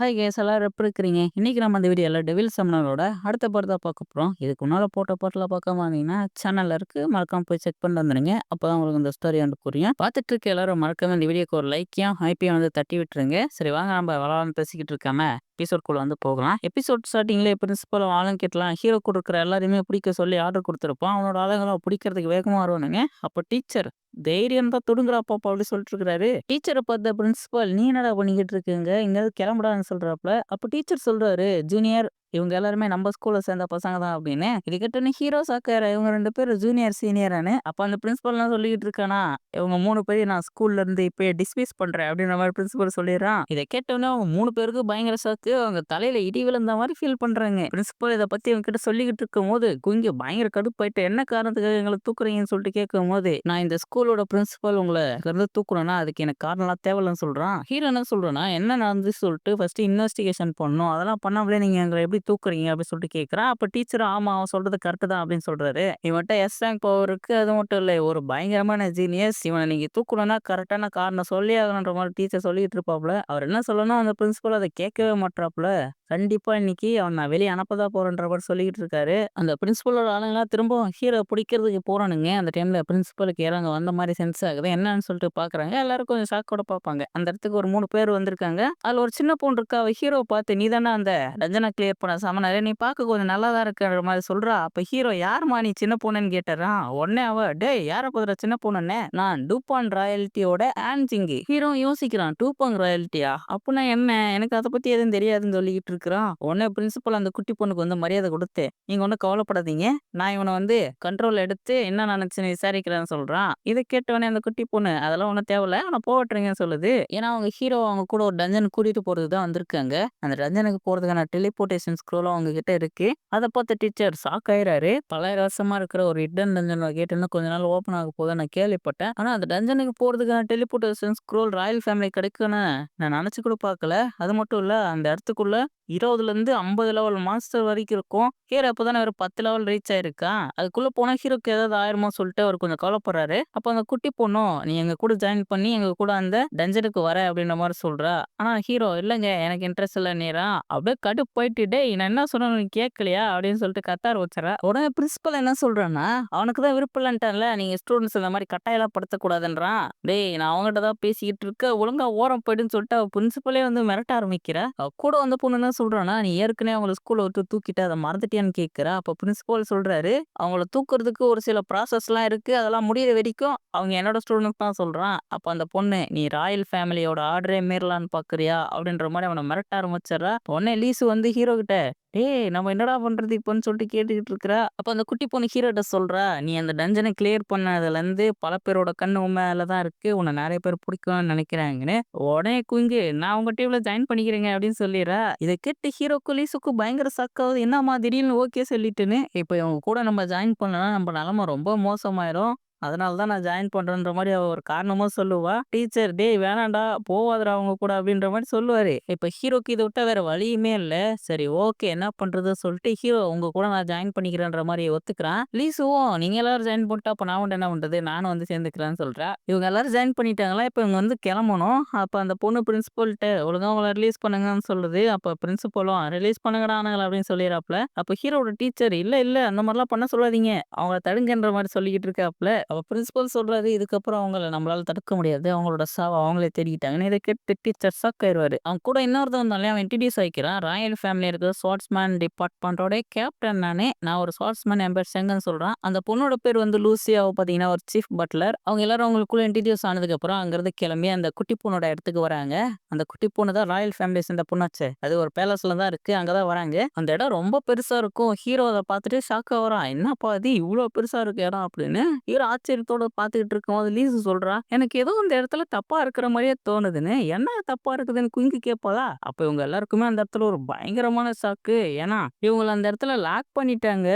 Hi guys எல்லாரும் எப்படி இருக்கிறீங்க? இன்னைக்கு நம்ம அந்த வீடியோவில் டெவில் சம்னரோட அடுத்த படத்தை பார்க்க போகிறோம் இதுக்கு முன்னால் போட்ட பாட்டில் பார்க்காம வந்தீங்கன்னா சேனலில் இருக்குது மறக்காம போய் செக் பண்ணிட்டு வந்துடுங்க அப்போ தான் உங்களுக்கு இந்த ஸ்டோரி வந்து புரியும். பார்த்துட்டு இருக்க எல்லாரும் மறக்காம இந்த வீடியோக்கு ஒரு லைக்கையும் ஹைப்பையும் வந்து தட்டி விட்டுருங்க. சரி வாங்க நம்ம விளாட்னு பேசிக்கிட்டு இருக்காம. எபிசோட் வந்து போகலாம். எபிசோட் ஸ்டார்டிங்கில் பிரின்சிபல் ஆளுங்க கேட்டலாம் ஹீரோ கொடுக்குற எல்லாருமே பிடிக்க சொல்லி ஆர்டர் கொடுத்துருப்போம். அவனோட ஆளுங்களும் பிடிக்கிறதுக்கு வேகமாக வருவானுங்க. அப்போ டீச்சர் தைரியம் தான் துடுங்குறாப்பா அப்படி சொல்லிட்டு இருக்காரு டீச்சரை பார்த்த பிரின்சிபல் நீ என்னடா பண்ணிக்கிட்டு இருக்குங்க? இங்க கிளம்புடான்னு சொல்கிறாப்புல அப்ப டீச்சர் சொல்றாரு ஜூனியர் இவங்க எல்லாருமே நம்ம ஸ்கூல்ல சேர்ந்த பசங்க தான் அப்படின்னு. இது கேட்டோன்னு ஹீரோ சாக்கார இவங்க ரெண்டு பேரும் ஜூனியர் சீனியரானு அப்ப அந்த பிரின்சிபல்லாம் சொல்லிக்கிட்டு இருக்கானா இவங்க மூணு பேரும் நான் ஸ்கூல்ல இருந்து இப்ப டிஸ்மிஸ் பண்றேன் அப்படின்ற மாதிரி பிரின்சிபல் சொல்லிடுறான். இதை கேட்டோன்னே அவங்க மூணு பேருக்கு பயங்கர சாக்கு அவங்க தலையில இடி விழுந்த மாதிரி ஃபீல் பண்றாங்க. பிரின்சிபல் இதை பத்தி அவங்க கிட்ட சொல்லிக்கிட்டு இருக்கும் போது குங்க பயங்கர கடுப்பாயிட்டு என்ன காரணத்துக்காக எங்களை தூக்குறீங்கன்னு சொல்லிட்டு கேட்கும் போது நான் இந்த ஸ்கூலோட பிரின்சிபல் உங்களை இருந்து தூக்குறேன்னா அதுக்கு எனக்கு காரணம்லாம் தேவையில்லன்னு சொல்றான். ஹீரோ என்ன சொல்றேன்னா என்ன நடந்து சொல்லிட்டு ஃபர்ஸ்ட் இன்வெஸ்டிகேஷன் பண்ணும் அதெல்லாம் பண்ணாமலே நீங்க எங்களை எப்படி தூக்குறீங்க அப்படின்னு சொல்லிட்டு கேட்குறான் அப்போ டீச்சர் ஆமாம் அவன் சொல்கிறது கரெக்ட் தான் அப்படின்னு சொல்கிறாரு இவன்ட்ட எஸ் ரேங்க் போவருக்கு அது மட்டும் இல்லை ஒரு பயங்கரமான ஜீனியஸ் இவனை நீங்கள் தூக்கணும்னா கரெக்டான காரணம் சொல்லி ஆகணுன்ற மாதிரி டீச்சர் சொல்லிட்டு இருப்பாப்ல. அவர் என்ன சொல்லணும் அந்த பிரின்சிபல் அதை கேட்கவே மாட்டாப்புல கண்டிப்பா இன்னைக்கு அவன் நான் வெளியே அனுப்பதா போறேன்ற மாதிரி சொல்லிக்கிட்டு இருக்காரு. அந்த பிரின்சிபலோட ஆளுங்களாம் திரும்பவும் ஹீரோ பிடிக்கிறதுக்கு போறானுங்க. அந்த டைம்ல பிரின்சிபலுக்கு இறங்க வந்த மாதிரி சென்ஸ் ஆகுது. என்னன்னு சொல்லிட்டு பாக்குறாங்க. எல்லாரும் கொஞ்சம் ஷாக்கோட பார்ப்பாங்க. அந்த இடத்துக்கு ஒரு மூணு பேர் வந்திருக்காங்க. அதுல ஒரு சின்ன பொண்ணு இருக்கா அவ ஹீரோ பார்த்து நீ தானே அந்த ரஞ்சனா கிளியர் பண்ண சமனாரு நீ பார்க்க கொஞ்சம் நல்லா தான் இருக்கிற மாதிரி சொல்றா. அப்ப ஹீரோ யாருமா நீ சின்ன பொண்ணுன்னு கேட்டுறான் உடனே அவ டே யார போதுற சின்ன பொண்ணுன்னே? நான் டூபான் ராயல்ட்டியோட ஆன்சிங்கி ஹீரோ யோசிக்கிறான் டூபாங் ராயல்ட்டியா அப்படின்னா என்ன? எனக்கு அதை பத்தி எதுவும் தெரியாதுன்னு சொல்லிக்கிட்டு இருக்கிறான் உடனே பிரின்சிபல் அந்த குட்டி பொண்ணுக்கு வந்து மரியாதை கொடுத்து நீங்க ஒன்றும் கவலைப்படாதீங்க. நான் இவனை வந்து கண்ட்ரோல் எடுத்து என்ன நினைச்சுன்னு விசாரிக்கிறேன்னு சொல்றான். இதை கேட்டவனே அந்த குட்டி பொண்ணு அதெல்லாம் ஒன்றும் தேவையில்ல ஆனால் போட்டுறீங்கன்னு சொல்லுது. ஏன்னா அவங்க ஹீரோ அவங்க கூட ஒரு டஞ்சன் கூட்டிட்டு போறது தான் வந்திருக்காங்க. அந்த டஞ்சனுக்கு போறதுக்கான டெலிபோர்டேஷன் ஸ்க்ரோலும் அவங்க கிட்ட இருக்கு. அதை பார்த்த டீச்சர் ஷாக் ஆயிராரு பல்லாயிரம் வருஷமா இருக்கிற ஒரு ஹிடன் டஞ்சன் கேட் இன்னும் கொஞ்ச நாள் ஓப்பன் ஆக போதும் நான் கேள்விப்பட்டேன். ஆனா அந்த டஞ்சனுக்கு போறதுக்கான டெலிபோர்டேஷன் ஸ்க்ரோல் ராயல் ஃபேமிலி கிடைக்கும்னு நான் நினைச்சு கூட பார்க்கல. அது மட்டும் இல்ல அந்த இடத்துக்குள்ள இருபதுலேருந்து ஐம்பது லெவல் மாஸ்டர் வரைக்கும் இருக்கும். ஹீரோ அப்போ தானே ஒரு பத்து லெவல் ரீச் ஆயிருக்கா? அதுக்குள்ளே போனால் ஹீரோக்கு ஏதாவது ஆயிருமோ சொல்லிட்டு அவர் கொஞ்சம் கவலைப்படுறாரு. அப்போ அந்த குட்டி பொண்ணும் நீ எங்கள் கூட ஜாயின் பண்ணி எங்கள் கூட அந்த டஞ்சனுக்கு வர அப்படின்ற மாதிரி சொல்கிறா ஆனால் ஹீரோ இல்லைங்க. எனக்கு இன்ட்ரெஸ்ட் இல்லை நேரா. அப்படியே கடு போயிட்டு டே நான் என்ன சொன்ன கேட்கலையா? அப்படின்னு சொல்லிட்டு கத்தார் வச்சுறா. உடனே பிரின்சிபல் என்ன சொல்கிறேன்னா அவனுக்கு தான் விருப்பம் இல்லன்ட்டான்ல. நீங்கள் ஸ்டூடெண்ட்ஸ் இந்த மாதிரி கட்டாயெல்லாம் படுத்தக்கூடாதுன்றான். டேய் நான் அவங்ககிட்ட தான் பேசிக்கிட்டு இருக்க ஒழுங்கா ஓரம் போயிடுன்னு சொல்லிட்டு அவள் பிரின்சிபலே வந்து மிரட்ட ஆரம்பிக்கிறா. கூட வந்து பொண்ணு சொல்றானா நீ ஏற்கனவே அவங்கள ஸ்கூல்ல விட்டு தூக்கிட்டு அதை மறந்துட்டியான்னு கேட்குற. அப்ப பிரின்சிபல் சொல்றாரு அவங்கள தூக்குறதுக்கு ஒரு சில ப்ராசஸ் எல்லாம் இருக்கு. அதெல்லாம் முடியிற வரைக்கும் அவங்க என்னோட ஸ்டூடெண்ட் தான் சொல்றான். அப்ப அந்த பொண்ணு நீ ராயல் ஃபேமிலியோட ஆர்டரே மீறலான்னு பாக்குறியா? அப்படின்ற மாதிரி அவனை மிரட்ட ஆரம்பிச்சிடறா. உடனே லீஸு வந்து ஹீரோ கிட்ட டேய் நம்ம என்னடா பண்றது இப்போன்னு சொல்லிட்டு கேட்டுக்கிட்டு இருக்கிறா? அப்ப அந்த குட்டி பொண்ணு ஹீரோட்ட சொல்றா நீ அந்த டஞ்சனை கிளியர் பண்ணதுல இருந்து பல பேரோட கண்ணு உன் மேலதான் இருக்கு. உன்னை நிறைய பேர் பிடிக்கும்னு நினைக்கிறாங்கன்னு. உடனே குங்கு நான் உங்க டீம்ல ஜாயின் பண்ணிக்கிறேங்க அப்படின்னு சொல்லிடுறா. இதை கேட்டு ஹீரோ குலீஸுக்கு பயங்கர சக்காவது என்னம்மா திடீர்னு ஓகே சொல்லிட்டுன்னு இப்போ இவங்க கூட நம்ம ஜாயின் பண்ணனா நம்ம நிலமை ரொம்ப மோசமாயிரும். அதனால தான் நான் ஜாயின் பண்றேன்ற மாதிரி அவ ஒரு காரணமா சொல்லுவா. டீச்சர் டேய் வேணாண்டா போவாதடா அவங்க கூட அப்படின்ற மாதிரி சொல்லுவாரு. இப்ப ஹீரோக்கு இதை விட்டா வேற வழியுமே இல்ல. சரி ஓகே என்ன பண்றது சொல்லிட்டு ஹீரோ உங்க கூட நான் ஜாயின் பண்ணிக்கிறேன்ற மாதிரி ஒத்துக்கிறான். லீசுவும் நீங்க எல்லாரும் ஜாயின் பண்ணிட்டா அப்ப நான் என்ன பண்றது? நானும் வந்து சேர்ந்துக்கிறேன்னு சொல்றேன் இவங்க எல்லாரும் ஜாயின் பண்ணிட்டாங்களா? இப்ப இவங்க வந்து கிளம்பணும். அப்ப அந்த பொண்ணு பிரின்சிபல்கிட்ட ஒழுங்கா அவங்கள ரிலீஸ் பண்ணுங்கன்னு சொல்லுது. அப்ப பிரின்சிபலும் ரிலீஸ் பண்ணுங்கடா அப்படின்னு சொல்லிடுறாப்ல அப்ப ஹீரோட டீச்சர் இல்ல இல்ல அந்த மாதிரிலாம் பண்ண சொல்லாதீங்க. அவங்கள தடுங்கன்ற மாதிரி சொல்லிக்கிட்டு இருக்காப்ல அப்ப பிரின்சிபல் சொல்றாரு இதுக்கப்புறம் அவங்கள நம்மளால தடுக்க முடியாது. அவங்களோட சாவ அவங்களே தேடிக்கிட்டாங்கன்னு இதை கேட்டு டீச்சர் ஷாக் அவன் கூட இன்னொருத்தன் வந்தாலே அவன் இன்ட்ரடியூஸ் ஆகிக்கிறான் ராயல் ஃபேமிலி இருக்கிற ஸ்வாட்ஸ்மேன் டிபார்ட்மெண்ட்டோட கேப்டன் நானே நான் ஒரு ஸ்வாட்ஸ்மேன் என் பேர் செங்கன்னு சொல்றான். அந்த பொண்ணோட பேர் வந்து லூசியாவை பார்த்தீங்கன்னா ஒரு சீஃப் பட்லர் அவங்க எல்லாரும் அவங்களுக்குள்ள இன்ட்ரடியூஸ் ஆனதுக்கப்புறம் அங்கேருந்து கிளம்பி அந்த குட்டி பொண்ணோட இடத்துக்கு வராங்க. அந்த குட்டி பொண்ணு தான் ராயல் ஃபேமிலி சேர்ந்த பொண்ணாச்சே! அது ஒரு பேலஸ்ல தான் இருக்கு. அங்கதான் வராங்க. அந்த இடம் ரொம்ப பெருசா இருக்கும். ஹீரோ அதை பார்த்துட்டு ஷாக் வரான். என்னப்பா இது? இவ்வளோ பெருசா இருக்கு இடம் அப்படின்னு. ஹீரோ ஆச்சரியத்தோட இருக்கோம் இருக்கும்போது லீசு சொல்றா எனக்கு ஏதோ இந்த இடத்துல தப்பா இருக்கிற மாதிரியே தோணுதுன்னு என்ன தப்பா இருக்குதுன்னு குயிங்கு கேட்பாதா அப்ப இவங்க எல்லாருக்குமே அந்த இடத்துல ஒரு பயங்கரமான சாக்கு ஏன்னா இவங்களை அந்த இடத்துல லாக் பண்ணிட்டாங்க.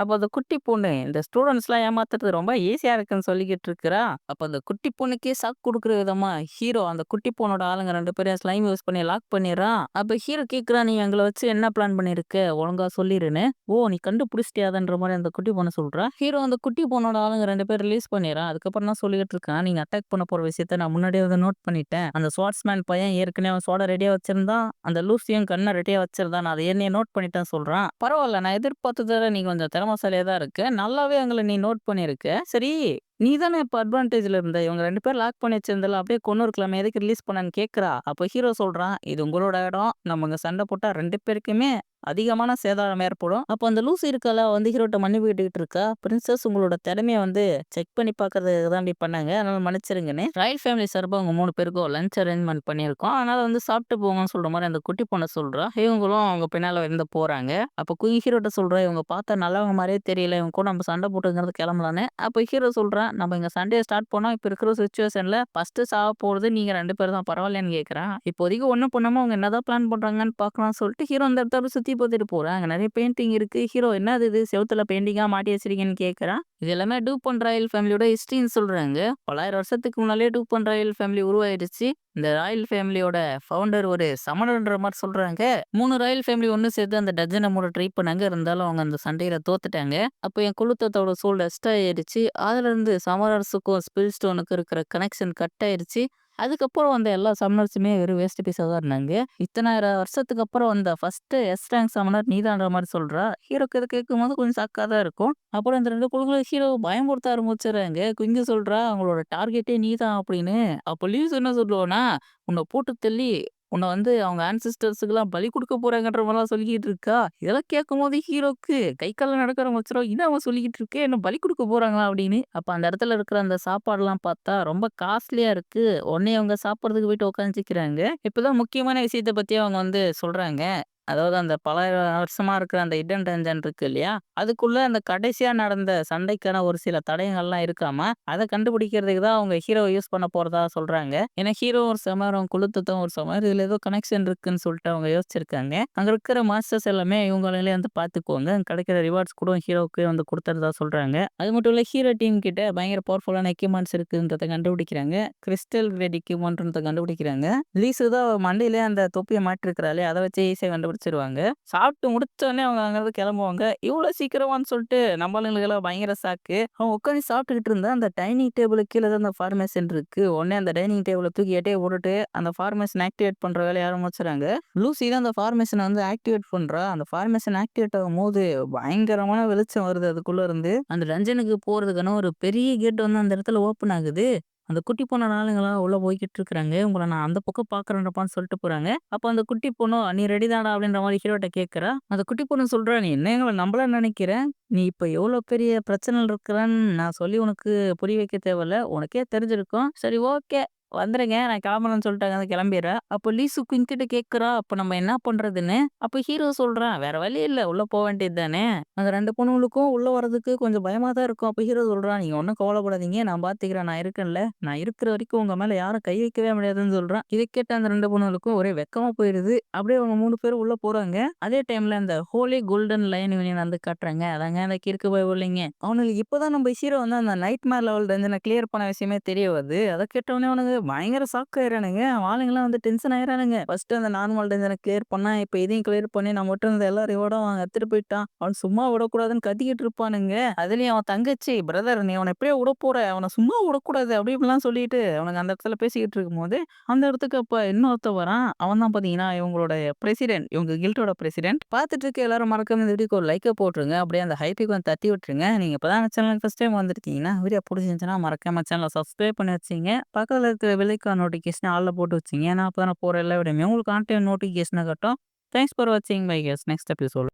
அப்ப அந்த குட்டி பொண்ணு இந்த ஸ்டூடெண்ட்ஸ் எல்லாம் ஏமாத்துறது ரொம்ப ஈஸியா இருக்குன்னு சொல்லிக்கிட்டு இருக்கிறா. அப்ப அந்த குட்டி பொண்ணுக்கே சாக்கு கொடுக்குற விதமா ஹீரோ அந்த குட்டி பொண்ணோட ஆளுங்க ரெண்டு பேரும் ஸ்லைம் யூஸ் பண்ணி லாக் பண்ணிடுறான் அப்ப ஹீரோ கேக்குறா நீ எங்களை வச்சு என்ன பிளான் பண்ணிருக்க ஒழுங்கா சொல்லிருன்னு. ஓ நீ கண்டுபிடிச்சிட்டியாதன்ற மாதிரி அந்த குட்டி பொண்ணு சொல்றா. ஹீரோ அந்த குட்டி பொண்ணோட ஆளுங்க ரெண்டு பேர் ரிலீஸ் பண்ணிடுறேன் அதுக்கப்புறம் தான் சொல்லிக்கிட்டு இருக்கேன் நீங்க அட்டாக் பண்ண போற விஷயத்த நான் முன்னாடியே வந்து நோட் பண்ணிட்டேன். அந்த ஸ்வாட்ஸ்மேன் பையன் ஏற்கனவே அவன் சோட ரெடியா வச்சிருந்தான். அந்த லூசியும் கண்ணை ரெடியா வச்சிருந்தான். நான் அதை ஏற்கனவே நோட் பண்ணிட்டேன்னு சொல்றான். பரவாயில்ல நான் எதிர்பார்த்ததில் நீ கொஞ்சம் திறமைசாலியா தான் இருக்கு நல்லாவே எங்களை நீ நோட் பண்ணியிருக்க. சரி நீ தானே இப்போ அட்வான்டேஜில் இருந்த. இவங்க ரெண்டு பேரும் லாக் பண்ணி வச்சிருந்தால அப்படியே கொன்னுருக்கலாமே. எதுக்கு ரிலீஸ் பண்ணான்னு கேட்குறா அப்போ ஹீரோ சொல்கிறான் இது உங்களோட இடம். நம்ம இங்கே சண்டை போட்டால் ரெண்டு பேருக்குமே அதிகமான சேதாரம் ஏற்படும். அப்ப அந்த லூசி இருக்கல வந்து ஹீரோட்ட மன்னிப்பு இருக்கா. பிரின்சஸ் உங்களோட திறமைய வந்து செக் பண்ணி பார்க்கறதுக்கு தான் இப்படி பண்ணாங்க. அதனால மன்னிச்சிருங்கன்னு. ராயல் ஃபேமிலி சார்பா அவங்க மூணு பேருக்கும் லஞ்ச் அரேஞ்ச்மெண்ட் பண்ணியிருக்கோம். அதனால வந்து சாப்பிட்டு போங்கன்னு சொல்ற மாதிரி அந்த குட்டி பொண்ணை சொல்றா. இவங்களும் அவங்க பின்னால இருந்து போறாங்க. அப்ப குயின் ஹீரோட்ட சொல்றா. இவங்க பார்த்தா நல்லவங்க மாதிரியே தெரியல. இவங்க கூட நம்ம சண்டை போட்டுங்கிறது கிளம்பலான்னு. அப்ப ஹீரோ சொல்றான். நம்ம இங்க சண்டையை ஸ்டார்ட் பண்ணோம். இப்ப இருக்கிற சுச்சுவேஷன்ல ஃபர்ஸ்ட் சாக போறது நீங்க ரெண்டு பேர் தான் பரவாயில்லன்னு கேட்கறான். இப்போதைக்கு ஒன்றும் பண்ணாம அவங்க என்னதான் பிளான் பண்றாங்கன்னு பார்க்கலாம்னு சொல்லிட்டு ஹீரோ அந்த இடத்துல சுத்தி பார்த்துட்டு போகிறேன் அங்கே நிறைய பெயிண்டிங் இருக்குது ஹீரோ என்னது இது? செவுத்துல பெயிண்டிங்காக மாட்டி வச்சிருக்கீங்கன்னு கேட்குறான் இது எல்லாமே டூப் அண்ட் ராயல் ஃபேமிலியோட ஹிஸ்ட்ரின்னு சொல்கிறாங்க பல்லாயிரம் வருஷத்துக்கு முன்னாலே டூப் அண்ட் ராயல் ஃபேமிலி உருவாயிடுச்சு இந்த ராயல் ஃபேமிலியோட ஃபவுண்டர் ஒரு சமணன்ற மாதிரி சொல்கிறாங்க மூணு ராயல் ஃபேமிலி ஒன்று சேர்த்து அந்த டஜனை மூட ட்ரை பண்ணாங்க. இருந்தாலும் அவங்க அந்த சண்டையில் தோத்துட்டாங்க. அப்போ என் குழுத்தத்தோட சோல் டஸ்ட் ஆயிடுச்சு அதுலேருந்து சமணர்ஸுக்கும் ஸ்பில் ஸ்டோனுக்கும் இருக்கிற கனெக்ஷன் கட் ஆயிடுச்சு அதுக்கப்புறம் வந்த எல்லா சமணர்ஸுமே வெறும் வேஸ்ட் பீஸாக தான் இருந்தாங்க. இத்தனாயிரம் வருஷத்துக்கு அப்புறம் வந்த ஃபர்ஸ்ட் எஸ் ரேங்க் சமணர் நீதான்ற மாதிரி சொல்றா. ஹீரோக்கு இத கேட்கும்போது கொஞ்சம் சாக்காக தான் இருக்கும். அப்புறம் இந்த ரெண்டு குழுக்களை ஹீரோ பயமுறுத்த ஆரம்பிச்சுடுறாங்க. குயிங்க சொல்றா அவங்களோட டார்கெட்டே நீதான் அப்படின்னு. அப்போ லீவ்ஸ் என்ன சொல்லுவோன்னா உன்னை போட்டு தள்ளி உன்னை வந்து அவங்க ஆன்சிஸ்டர்ஸுக்கெல்லாம் பலி கொடுக்க போறாங்கன்ற மாதிரிலாம் சொல்லிக்கிட்டு இருக்கா. இதெல்லாம் கேட்கும்போது ஹீரோக்கு கை கால நடக்கிற ஆரம்பிச்சிரும். இதை அவன் சொல்லிக்கிட்டு இருக்கே என்ன பலி கொடுக்க போறாங்களா அப்படின்னு. அப்ப அந்த இடத்துல இருக்கிற அந்த சாப்பாடுலாம் பார்த்தா ரொம்ப காஸ்ட்லியா இருக்கு. உடனே அவங்க சாப்பிட்றதுக்கு போயிட்டு உட்காந்துக்கிறாங்க. இப்பதான் முக்கியமான விஷயத்த பத்தி அவங்க வந்து சொல்றாங்க. அதாவது அந்த பல வருஷமா இருக்கிற அந்த ஹிடன் டஞ்சன் இருக்கு இல்லையா? அதுக்குள்ள அந்த கடைசியா நடந்த சண்டைக்கான ஒரு சில தடயங்கள்லாம் இருக்காம அதை கண்டுபிடிக்கிறதுக்கு தான் அவங்க ஹீரோ யூஸ் பண்ண போறதா சொல்றாங்க. ஏன்னா ஹீரோ ஒரு சமரம் குளுத்தத்தும் ஒரு சமரம் இதுல ஏதோ கனெக்ஷன் இருக்குன்னு சொல்லிட்டு அவங்க யோசிச்சிருக்காங்க. அங்க இருக்கிற மாஸ்டர்ஸ் எல்லாமே இவங்களே வந்து பாத்துக்குவாங்க கிடைக்கிற ரிவார்ட்ஸ் கூட ஹீரோவுக்கு வந்து கொடுத்துறதா சொல்றாங்க. அது மட்டும் இல்ல ஹீரோ டீம் கிட்ட பயங்கர பவர்ஃபுல்லான எக்யூப்மெண்ட்ஸ் இருக்குன்றத கண்டுபிடிக்கிறாங்க. கிறிஸ்டல் கிரேட் எக்யூப்மெண்ட்ன்றத கண்டுபிடிக்கிறாங்க. லீஸு தான் மண்டையிலே அந்த தொப்பிய மாட்டிருக்கிறாளே அதை வச்சு ஈஸியா கண்டுபிடிச்சிருவாங்க. சாப்பிட்டு முடிச்சோனே அவங்க அங்கிருந்து கிளம்புவாங்க. இவ்வளோ சீக்கிரமான்னு சொல்லிட்டு நம்மளுங்களுக்கெல்லாம் பயங்கர சாக்கு அவன் உட்காந்து சாப்பிட்டுக்கிட்டு இருந்தா அந்த டைனிங் டேபிளுக்கு கீழே தான் அந்த ஃபார்மேஷன் இருக்கு. உடனே அந்த டைனிங் டேபிளை தூக்கி எட்டையே போட்டுட்டு அந்த ஃபார்மேஷன் ஆக்டிவேட் பண்ற வேலையை ஆரம்பிச்சுறாங்க. லூசி தான் அந்த ஃபார்மேஷனை வந்து ஆக்டிவேட் பண்றா. அந்த ஃபார்மேஷன் ஆக்டிவேட் ஆகும் போது பயங்கரமான வெளிச்சம் வருது அதுக்குள்ள இருந்து. அந்த டஞ்சனுக்கு போறதுக்கான ஒரு பெரிய கேட் வந்து அந்த இடத்துல ஓப்பன் ஆகுது. அந்த குட்டி பொண்ணு ஆளுங்கலாம் உள்ள போய்கிட்டு இருக்கிறாங்க. உங்கள நான் அந்த பக்கம் பார்க்குறேன்டாப்பான்னு சொல்லிட்டு போறாங்க. அப்போ அந்த குட்டி பொண்ணும், நீ ரெடி தானடா அப்படின்ற மாரி ஹீரோட்ட கேட்கிறா. அந்த குட்டி பொண்ணு சொல்றா, நீ என்ன எங்கள நம்பலன்னு நினைக்கிறேன். நீ இப்ப எவ்வளோ பெரிய பிரச்சனை இருக்கிறன்னு நான் சொல்லி உனக்கு புரிய வைக்க தேவையில்ல. உனக்கே தெரிஞ்சிருக்கும். சரி ஓகே. வந்துருங்க. நான் கிளம்புறேன்னு சொல்லிட்டு அங்கருந்து கிளம்பிர்றா. அப்ப லீசு குயின் கேட்குறா, அப்போ நம்ம என்ன பண்றதுன்னு. அப்போ ஹீரோ சொல்றான். வேற வழி இல்ல. உள்ள போ வேண்டியது தானே. அந்த 2 பொண்ணுங்களுக்கும் உள்ள வர்றதுக்கு கொஞ்சம் பயமா தான் இருக்கும். அப்போ ஹீரோ சொல்றான். நீங்க ஒண்ணும் கவலைப்படாதீங்க. நான் பார்த்துக்கிறேன். நான் இருக்கேன்ல. நான் இருக்கிற வரைக்கும் உங்க மேல யாரும் கை வைக்கவே முடியாதுன்னு சொல்றான். இதை கேட்ட அந்த 2 பொண்ணுங்களுக்கும் ஒரே வெட்கமா போயிடுது அப்படியே அவங்க 3 பேரும் உள்ள போறாங்க. அதே டைம்ல அந்த ஹோலி கோல்டன் லயன் யூனியன் வந்து காட்டுறாங்க. அதாங்க அந்த கிறுக்கு பயபுள்ளைங்க. அவனுங்களுக்கு இப்பதான் நம்ம ஹீரோ வந்து அந்த நைட்மேர் லெவல் டஞ்சன கிளியர் பண்ண விஷயமே தெரிய வருது. அதை கேட்ட அவனுங்க பயங்கர ஷாக் ஆயிடுறானுங்க. ஆளுங்கெல்லாம் வந்து டென்ஷன் ஆயிடுறானுங்க. ஃபர்ஸ்ட் அந்த நார்மல் டென்ஷனை கிளியர் பண்ணா, இப்ப இதையும் கிளியர் பண்ணி நம்ம மட்டும் இருந்த எல்லா ரிவார்டும் அவன் எடுத்துட்டு போயிட்டான். அவன் சும்மா விடக்கூடாதுன்னு கத்திக்கிட்டு இருப்பானுங்க. அதுலயும் அவன் தங்கச்சி, பிரதர் நீ அவன எப்படியோ போற அவனை சும்மா விடக்கூடாது. அப்படி இப்படிலாம் சொல்லிட்டு அவனுக்கு அந்த இடத்துல பேசிக்கிட்டு இருக்கும்போது, அந்த இடத்துக்கு அப்ப இன்னொருத்தன் வரான். அவன் தான் பார்த்தீங்கன்னா இவங்களோட பிரசிடென்ட். இவங்க கில்டோட பிரசிடென்ட். பார்த்துட்டு இருக்க எல்லாரும் மறக்காம இந்த வீடியோக்கு ஒரு லைக்கை போட்டுருங்க. அப்படியே அந்த ஹைப்புக்கு வந்து தட்டி விட்டுருங்க. நீங்க இப்பதான் சேனலுக்கு ஃபர்ஸ்ட் டைம் வந்துருக்கீங்கன்னா வீடியோ பிடிச்சிருந்துச்சுன்னா மறக்காம சேனலை சப்ஸ்கிரைப் பண்ணி வச்சிங்க பக்கத்துல இருக்க பெல் நோட்டிஃபிகேஷன் ஆளில் போட்டு வச்சிங்க. ஏன்னா அப்பதான் நான் போகிற எல்லா வீடியோமே. உங்களுக்கு ஆன் நோட்டிஃபிகேஷனை கட்டும். தேங்க்ஸ் ஃபார் வாட்சிங் பை கெஸ் நெக்ஸ்ட் எபிசோட்.